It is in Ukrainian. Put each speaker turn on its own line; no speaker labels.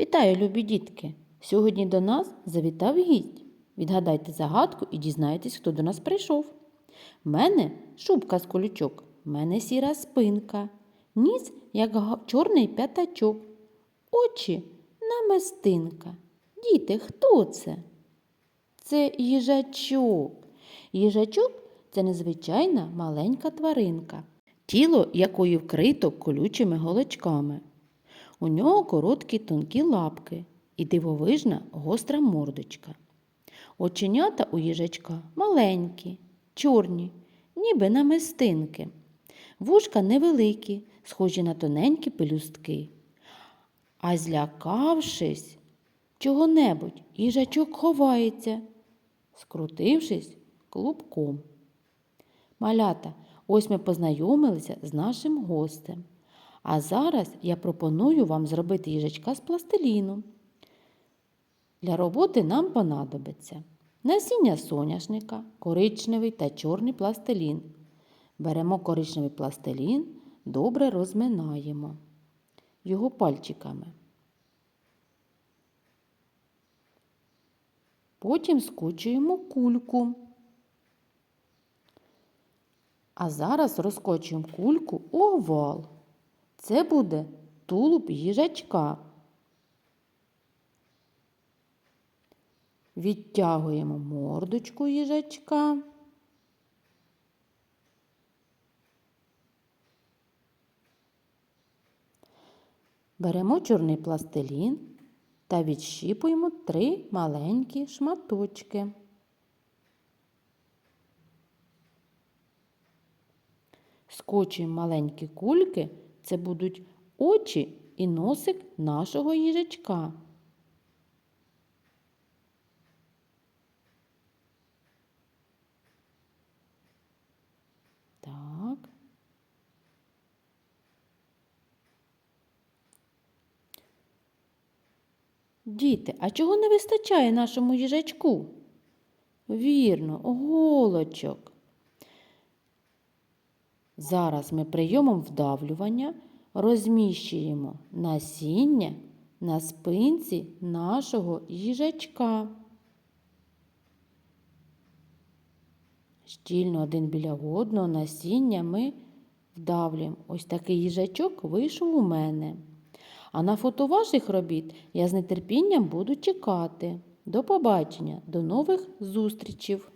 Вітаю, любі дітки! Сьогодні до нас завітав гість. Відгадайте загадку і дізнайтесь, хто до нас прийшов. В мене шубка з колючок, в мене сіра спинка, ніс, як чорний п'ятачок, очі намистинка. Діти, хто це? Це їжачок. Їжачок це незвичайна маленька тваринка, тіло якої вкрито колючими голочками. У нього короткі тонкі лапки і дивовижна гостра мордочка. Оченята у їжачка маленькі, чорні, ніби намистинки. Вушка невеликі, схожі на тоненькі пелюстки. А злякавшись чого-небудь, їжачок ховається, скрутившись клубком. Малята, ось ми познайомилися з нашим гостем. А зараз я пропоную вам зробити їжачка з пластиліну. Для роботи нам понадобиться насіння соняшника, коричневий та чорний пластилін. Беремо коричневий пластилін, добре розминаємо його пальчиками. Потім скочуємо кульку. А зараз розкочуємо кульку овал. Це буде тулуб їжачка. Відтягуємо мордочку їжачка. Беремо чорний пластилін та відщіпуємо три маленькі шматочки. Скочуємо маленькі кульки, це будуть очі і носик нашого їжачка. Так. Діти, а чого не вистачає нашому їжачку? Вірно, голочок. Зараз ми прийомом вдавлювання розміщуємо насіння на спинці нашого їжачка. Щільно один біля одного насіння ми вдавлюємо. Ось такий їжачок вийшов у мене. А на фото ваших робіт я з нетерпінням буду чекати. До побачення, до нових зустрічей!